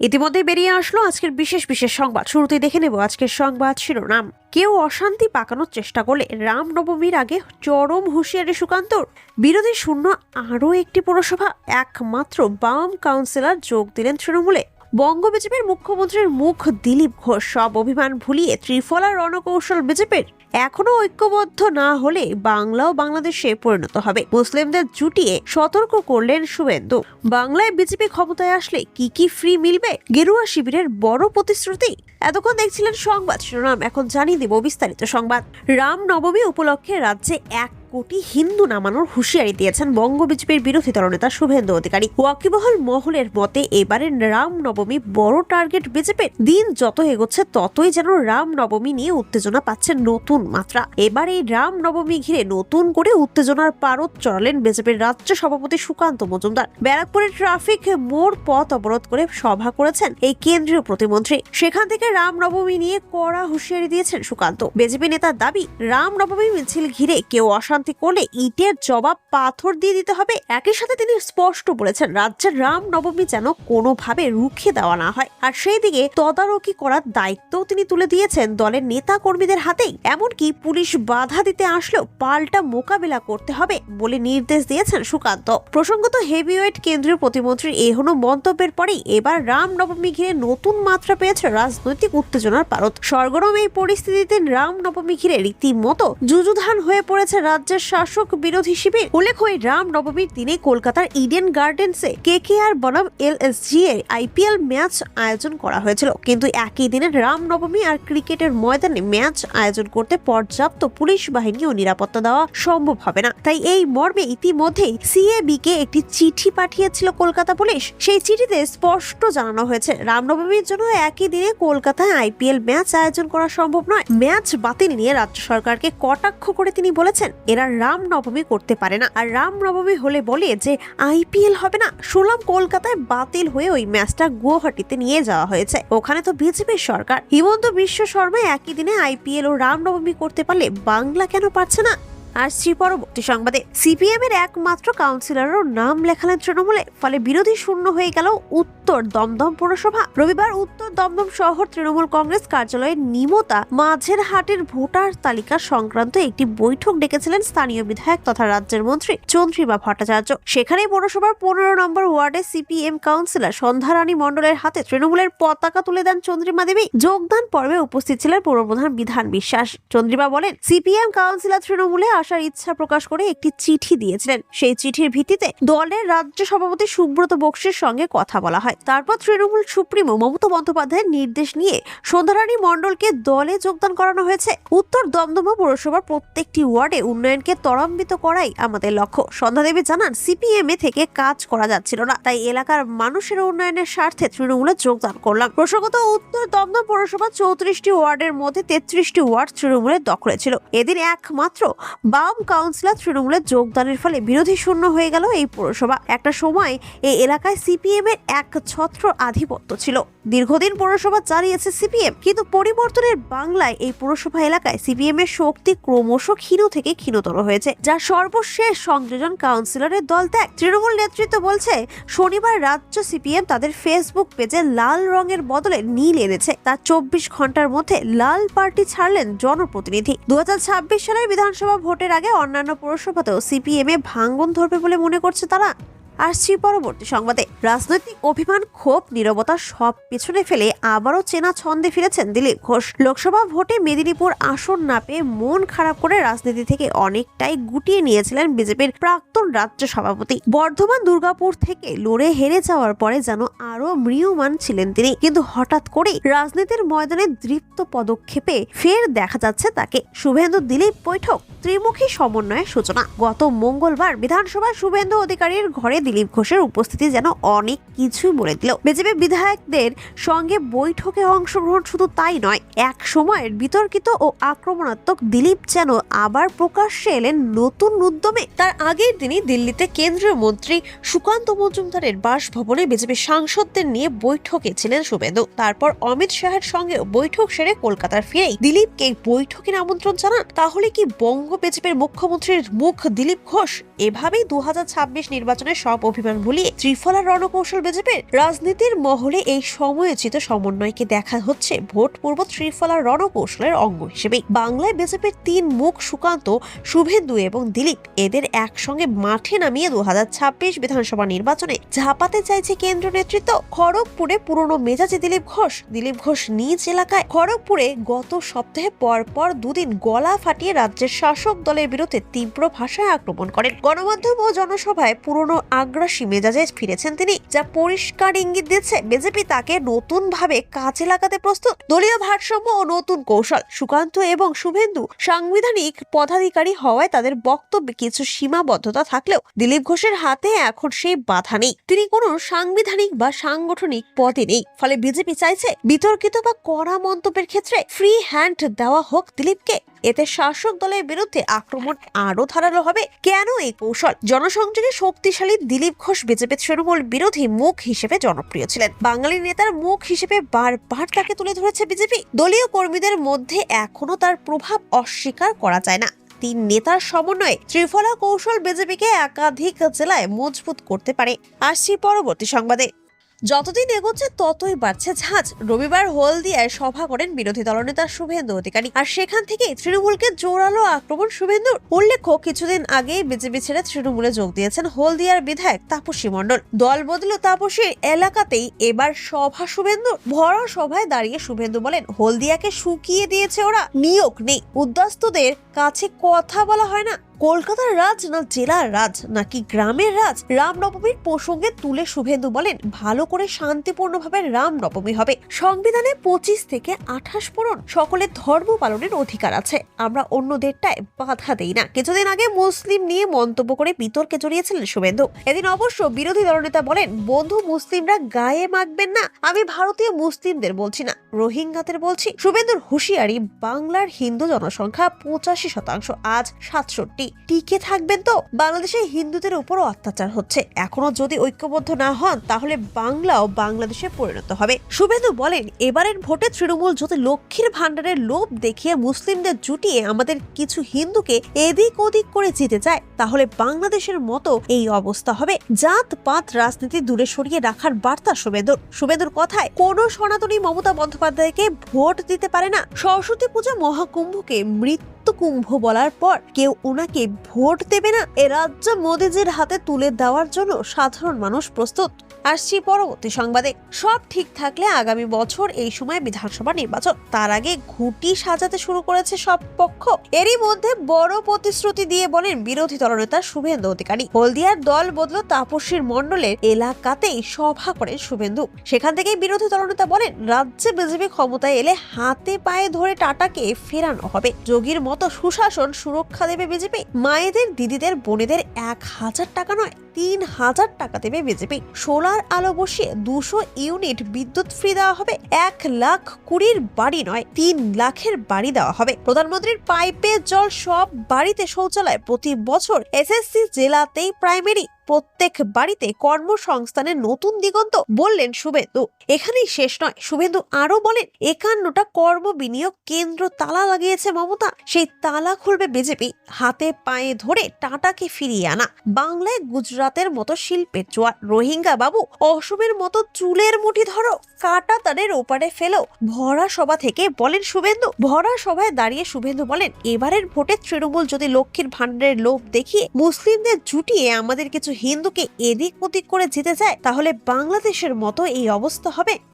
ইতিমধ্যে বেরিয়ে আসলো আজকের বিশেষ বিশেষ সংবাদ। শুরুতেই দেখে নেব আজকের সংবাদ শিরোনাম। কেউ অশান্তি পাকানোর চেষ্টা করলে রামনবমীর আগে চরম হুঁশিয়ারি সুকান্তর। বিরোধী শূন্য আরও একটি পুরসভা, একমাত্র বাম কাউন্সিলর যোগ দিলেন তৃণমূলে। বঙ্গ বিজেপির মুখ্যমন্ত্রীর মুখ দিলীপ ঘোষ। সব অভিমান ভুলিয়ে ত্রিফলা রণকৌশল বিজেপির এখনও ঐক্যবদ্ধ না হলে বাংলাও বাংলাদেশে পরিণত হবে। মুসলিমদের জুটিয়ে সতর্ক করলেন শুভেন্দু। বাংলায় বিজেপি ক্ষমতায় আসলে কি কি ফ্রি মিলবে? গেরুয়া শিবিরের বড় প্রতিশ্রুতি? এতক্ষণ দেখছিলেন সংবাদ শিরোনাম, এখন জানিয়ে দেব বিস্তারিত সংবাদ। রাম নবমী উপলক্ষে রাজ্যে এক কোটি হিন্দু নামানোর হুঁশিয়ারি দিয়েছেন বঙ্গ বিজেপির বিরোধী দলনেতা শুভেন্দু অধিকারী। ওয়াকিবহল মহলের মতে এবারের রাম নবমী বড় টার্গেট বিজেপির। দিন যত এগোচ্ছে ততই যেন রাম নবমী নিয়ে উত্তেজনা পাচ্ছে নতুন মাত্রা। এবার এই রাম নবমী ঘিরে নতুন করে উত্তেজনার পারদ চড়ালেন বিজেপির রাজ্য সভাপতি সুকান্ত মজুমদার। ব্যারাকপুরের ট্রাফিক মোড় পথ অবরোধ করে সভা করেছেন এই কেন্দ্রীয় প্রতিমন্ত্রী। সেখান থেকে রাম নবমী নিয়ে কড়া হুঁশিয়ারি দিয়েছেন সুকান্ত। বিজেপি নেতার দাবি রাম নবমী মিছিল ঘিরে কেউ অশান্তি করলে ইটের জবাব পাথর দিয়ে দিতে হবে। একই সাথে তিনি স্পষ্ট বলেছেন, রাজ্যের রাম নবমী যেন কোনোভাবে রুখে দেওয়া না হয়। আর সেই দিকে তদারকি করার দায়িত্বও তিনি তুলে দিয়েছেন দলের নেতা কর্মীদের হাতেই। এমনকি পুলিশ বাধা দিতে আসলেও পাল্টা মোকাবিলা করতে হবে বলে নির্দেশ দিয়েছেন সুকান্ত। প্রসঙ্গত হেভিওয়েট কেন্দ্রীয় প্রতিমন্ত্রীর এহনো মন্তব্যের পরেই এবার রাম নবমী ঘিরে নতুন মাত্রা পেয়েছে রাজনৈতিক উত্তেজনার পারদ। সরগরম এই পরিস্থিতিতে রাম নবমী ঘিরে রীতিমতো যুযুধান হয়ে পড়েছে রাজ্যের শাসক বিরোধ হিসেবে উল্লেখ ওই রাম নবমীর দিনে কলকাতার ইডেন গার্ডেন্সে কে কে আর বনাম এল এস জি এ আইপিএল ম্যাচ আয়োজন করা হয়েছিল। কিন্তু একই দিনে রাম নবমী আর ক্রিকেটের ময়দানে ম্যাচ আয়োজন করতে পর্যাপ্ত পুলিশ বাহিনী ও নিরাপত্তা দেওয়া সম্ভব হবে না। তাই এই মর্মে ইতিমধ্যেই সিএবি কে একটি চিঠি পাঠিয়েছিল কলকাতা পুলিশ। সেই চিঠিতে স্পষ্ট জানানো হয়েছে রামনবমীর জন্য একই দিনে কলকাতায় আইপিএল ম্যাচ আয়োজন করা সম্ভব নয়। ম্যাচ বাতিল নিয়ে রাজ্য সরকারকে কটাক্ষ করে তিনি বলেছেন এরা রাম নবমী করতে পারে না। আর রাম নবমী হলে বলে যে আইপিএল হবে না। শুনলাম কলকাতায় বাতিল হয়ে ওই ম্যাচটা গুয়াহাটিতে নিয়ে যাওয়া হয়েছে। ওখানে তো বিজেপির সরকার। হিমন্ত বিশ্ব শর্মা একই দিনে আইপিএল ও রামনবমী করতে পারলে বাংলা কেন পারছে না? আসছি পরবর্তী সংবাদে সিপিএম এর একমাত্র কাউন্সিলরও নাম লেখালেন তৃণমূলে, ফলে বিরোধী শূন্য হয়ে গেল উত্তর দমদম পৌরসভা। রবিবার উত্তর দমদম শহর তৃণমূল কংগ্রেস কার্যালয়ের নিমতা মাঝের হাটের ভোটার তালিকা সংক্রান্ত একটি বৈঠক ডেকেছিলেন স্থানীয় বিধায়ক তথা রাজ্যের মন্ত্রী চন্দ্রিমা ভট্টাচার্য। সেখানে পৌরসভার পনেরো নম্বর ওয়ার্ডে সিপিএম কাউন্সিলর সন্ধ্যারানী মণ্ডলের হাতে তৃণমূলের পতাকা তুলে দেন চন্দ্রিমা দেবী। যোগদান পর্বে উপস্থিত ছিলেন পৌরপ্রধান বিধান বিশ্বাস। চন্দ্রিমা বলেন, সিপিএম কাউন্সিলর তৃণমূলে আসার ইচ্ছা প্রকাশ করে একটি চিঠি দিয়েছিলেন। সেই চিঠির ভিত্তিতে দলের রাজ্য সভাপতি সুব্রত বক্সির সঙ্গে কথা বলা হয়। তারপর তৃণমূল সুপ্রিমো মমতা বন্দ্যোপাধ্যায়ের নির্দেশ নিয়ে সন্ধ্যারানী মণ্ডলকে দলে যোগদান করানো হয়েছে। উত্তর দমদমা পৌরসভার প্রত্যেকটি ওয়ার্ডে উন্নয়নকে ত্বরান্বিত করাই আমাদের লক্ষ্য। সন্ধ্যাদেবী জানান সিপিএম এ থেকে কাজ করা যাচ্ছিল না, তাই এলাকার মানুষের উন্নয়নের স্বার্থে তৃণমূলে যোগদান করলাম। প্রসঙ্গত, উত্তর দমদম পৌরসভা চৌত্রিশটি ওয়ার্ডের মধ্যে তেত্রিশটি ওয়ার্ড তৃণমূলের দখলে ছিল। এদিন একমাত্র বাম কাউন্সিলর তৃণমূলের যোগদানের ফলে বিরোধী শূন্য হয়ে গেল এই পৌরসভা। একটা সময় এই এলাকায় সিপিএম এর এক ছত্র আধিপত্য ছিল। দীর্ঘদিন পৌরসভা চালিয়েছে সিপিএম, কিন্তু পরিবর্তনের বাংলায় এই পৌরসভা এলাকায় সিপিএম এর শক্তি ক্রমশ ক্ষীণ থেকে ক্ষীণতর হয়েছে যা সর্বশেষ সংযোজন কাউন্সিলরের দল ত্যাগ। তৃণমূল নেতৃত্ব বলছে, শনিবার রাজ্য সিপিএম তাদের ফেসবুক পেজে লাল রঙের বদলে নীল এনেছে। তার চব্বিশ ঘণ্টার মধ্যে লাল পার্টি ছাড়লেন জনপ্রতিনিধি। দু হাজার ছাব্বিশ সালের বিধানসভা ভোটের আগে অন্যান্য পৌরসভাতেও সিপিএম ভাঙ্গন ধরবে বলে মনে করছে তারা। আসছি পরবর্তী সংবাদে। রাজনৈতিক অভিমান, ক্ষোভ, নিরবতা সব পেছনে ফেলে আবারও চেনা ছন্দে ফিরেছেন দিলীপ ঘোষ। লোকসভা ভোটে মেদিনীপুর আসন না পেয়ে মন খারাপ করে রাজনীতি থেকে অনেকটাই গুটিয়ে নিয়েছিলেন বিজেপির প্রাক্তন রাজ্য সভাপতি। বর্ধমান, দুর্গাপুর থেকে লড়ে হেরে যাওয়ার পরে যেন আরও ম্রিয়মান ছিলেন তিনি। কিন্তু হঠাৎ করেই রাজনীতির ময়দানে দৃপ্ত পদক্ষেপে ফের দেখা যাচ্ছে তাকে। শুভেন্দু দিলীপ বৈঠক, ত্রিমুখী সমন্বয়ের সূচনা। গত মঙ্গলবার বিধানসভায় শুভেন্দু অধিকারীর ঘরে দিলীপ ঘোষের উপস্থিতি যেন অনেক কিছুই বলে দিল। বিজেপি বিধায়কদের সঙ্গে বৈঠকে অংশগ্রহণ শুধু তাই নয়, এক সময়ের বিতর্কিত ও আক্রমণাত্মক দিলীপ যেন আবার প্রকাশ্যে এলেন নতুন উদ্যমে। তার আগের দিনই দিল্লিতে কেন্দ্রীয় মন্ত্রী সুকান্ত মজুমদারের বাসভবনে বিজেপি সাংসদদের নিয়ে বৈঠকে ছিলেন শুভেন্দু। তারপর অমিত শাহের সঙ্গে বৈঠক সেরে কলকাতার ফিরেই দিলীপকে বৈঠকের আমন্ত্রণ জানান। তাহলে কি বঙ্গ বিজেপির মুখ্যমন্ত্রীর মুখ দিলীপ ঘোষ? এভাবেই দু হাজার ছাব্বিশ নির্বাচনের সব অভিমান ভুলিয়ে ত্রিফলার রণকৌশল বিজেপির রাজনীতির মহলে এই সময়োচিত সমন্বয়কে দেখা হচ্ছে ভোট পূর্ব ত্রিফলার রণকৌশলের অঙ্গ হিসেবে বাংলায় বিজেপির তিন মুখ, সুকান্ত, শুভেন্দু এবং দিলীপ এদের একসঙ্গে মাঠে নামিয়ে দু হাজার ছাব্বিশ বিধানসভা নির্বাচনে ঝাঁপাতে চাইছে কেন্দ্র নেতৃত্ব। খড়গপুরে পুরনো মেজাজে দিলীপ ঘোষ। দিলীপ ঘোষ নিজ এলাকায় খড়গপুরে গত সপ্তাহে পর পর দুদিন গলা ফাটিয়ে রাজ্যের শাসক দলের বিরুদ্ধে তীব্র ভাষায় আক্রমণ করেন। গণমাধ্যম ও জনসভায় পুরনো আগ্রাসী মেজাজে ফিরেছেন তিনি, যা পরিষ্কার ইঙ্গিত দিচ্ছে বিজেপি তাকে নতুন ভাবে কাজে লাগাতে প্রস্তুত। দলীয় ভারসাম্য ও নতুন কৌশল, সুকান্ত এবং শুভেন্দু সাংবিধানিক পদাধিকারী হওয়ায় তাদের বক্তব্যে কিছু সীমাবদ্ধতা থাকলেও দিলীপ ঘোষের হাতে এখন সেই বাধা নেই। তিনি কোনো সাংবিধানিক বা সাংগঠনিক পদে নেই। ফলে বিজেপি চাইছে বিতর্কিত বা কড়া মন্তব্যের ক্ষেত্রে ফ্রি হ্যান্ড দেওয়া হোক দিলীপকে। এতে শাসক দলের বিরুদ্ধে আক্রমণ আরও ধারালো হবে। কেন এই কৌশল? জনসংযোগে শক্তিশালী দিলীপ ঘোষ বিজেপি তৃণমূল বিরোধী মুখ হিসেবে জনপ্রিয় ছিলেন। বাঙালি নেতার মুখ হিসেবে বারবার তাকে তুলে ধরেছে বিজেপি। দলীয় কর্মীদের মধ্যে এখনও তার প্রভাব অস্বীকার করা যায় না। তিন নেতার সমন্বয়ে ত্রিফলা কৌশল বিজেপিকে একাধিক জেলায় মজবুত করতে পারে। আসছি পরবর্তী সংবাদে। যতদিন এগোচ্ছে, ততই বাড়ছে ঝাঁজ। রবিবার হলদিয়ায় সভা করেন বিরোধী দলনেতা শুভেন্দু অধিকারী। আর সেখান থেকে তৃণমূলকে জোরালো আক্রমণ। শুভেন্দুর উল্লেখ্য, কিছুদিন আগেই বিজেপি ছেড়ে তৃণমূলে যোগ দিয়েছেন হলদিয়ার বিধায়ক তাপসী মণ্ডল। দল বদল তাপসীর এলাকাতেই এবার সভা। শুভেন্দুর ভরা সভায় দাঁড়িয়ে শুভেন্দু বলেন, হলদিয়াকে শুকিয়ে দিয়েছে ওরা, নিয়োগ নেই। উদ্বাস্তুদের কাছে কথা বলা হয় না। কলকাতার রাজ না জেলার রাজ নাকি গ্রামের রাজ? রামনবমীর প্রসঙ্গে তুলে শুভেন্দু বলেন, ভালো করে শান্তিপূর্ণভাবে রামনবমী হবে। সংবিধানে পঁচিশ থেকে আঠাশ পূরণ সকলের ধর্ম পালনের অধিকার আছে। আমরা অন্যদেরটায় বাধা দেই না। কিছুদিন আগে মুসলিম নিয়ে মন্তব্য করে বিতর্কে জড়িয়েছিলেন শুভেন্দু। এদিন অবশ্য বিরোধী দলনেতা বলেন, বন্ধু, মুসলিমরা গায়ে মাখবেন না। আমি ভারতীয় মুসলিমদের বলছি না, রোহিঙ্গাদের বলছি। শুভেন্দুর হুঁশিয়ারি, বাংলার হিন্দু জনসংখ্যা পঁচাশি শতাংশ, আজ সাতষট্টি। টিকে থাকবেন তো? বাংলাদেশে হিন্দুদের উপরও অত্যাচার হচ্ছে। এখনও যদি ঐক্যবদ্ধ না হন, তাহলে বাংলাও বাংলাদেশে পরিণত হবে। শুভেন্দু বলেন, এবারের ভোটে তৃণমূল যদি লক্ষ্মীর ভান্ডারের লোভ দেখিয়ে মুসলিমদের জুটিয়ে আমাদের কিছু হিন্দুকে এদিক ওদিক করে জিতে যায়, তাহলে বাংলাদেশের মতো এই অবস্থা হবে। জাত পাত রাজনীতি দূরে সরিয়ে রাখার বার্তা শুভেন্দুর। শুভেন্দুর কথায়, কোন সনাতনী মমতা বন্দ্যোপাধ্যায়কে ভোট দিতে পারে না। সরস্বতী পূজা মহাকুম্ভকে মৃত্যু কুম্ভ বলার পর কেউ ওনাকে ভোট দেবে না? এ রাজ্য মোদিজির হাতে তুলে দেওয়ার জন্য সাধারণ মানুষ প্রস্তুত। আসছি পরবর্তী সংবাদে। সব ঠিক থাকলে আগামী বছর এই সময় বিধানসভা নির্বাচন। তার আগে ঘুটি সাজাতে শুরু করেছে সব পক্ষ। এরই মধ্যে বড় প্রতিশ্রুতি দিয়ে বলেন বিরোধী দলনেতা শুভেন্দু অধিকারী। হলদিয়ার দল বদল তাপসীর মণ্ডলের এলাকাতেই সভা করেন শুভেন্দু। সেখান থেকেই বিরোধী দলনেতা বলেন, রাজ্যে বিজেপি ক্ষমতায় এলে হাতে পায়ে ধরে টাটাকে ফেরানো হবে। যোগীর মতো সুশাসন সুরক্ষা দেবে বিজেপি। মায়েদের, দিদিদের, বোনেদের এক হাজার টাকা নয়, তিন হাজার টাকা দেবে বিজেপি। সোলার আলো বসিয়ে দুশো ইউনিট বিদ্যুৎ ফ্রি দেওয়া হবে, এক লাখ কুড়ির বাড়ি নয়, তিন লাখের বাড়ি দেওয়া হবে। প্রধানমন্ত্রীর পাইপে জল সব বাড়িতে শৌচালয় প্রতি বছর এসএসসি জেলাতেই প্রাইমারি প্রত্যেক বাড়িতে কর্মসংস্থানের নতুন দিগন্ত বললেন শুভেন্দু। এখানেই শেষ নয়। শুভেন্দু আরও বলেন, একান্নটা কর্ম বিনিয়োগ কেন্দ্র তালা লাগিয়েছে মমতা। সেই তালা খুলবে বিজেপি। হাতে পায়ে ধরে টাটাকে ফিরিয়ে আনা। বাংলায় গুজরাতের মতো শিল্পের জোয়ার। রোহিঙ্গা বাবু অসমের মতো চুলের মুঠি ধরো। কাটা তাদের ওপারে ফেলো। ভরা সভা থেকে বলেন শুভেন্দু। ভরা সভায় দাঁড়িয়ে শুভেন্দু বলেন, এবারের ভোটে তৃণমূল যদি লক্ষ্মীর ভাণ্ডারের লোভ দেখিয়ে মুসলিমদের জুটিয়ে আমাদের কিছু হিন্দুকে এদিক ওদিক করে জিতে যায়, তাহলে বাংলাদেশের মতো এই অবস্থা হবে।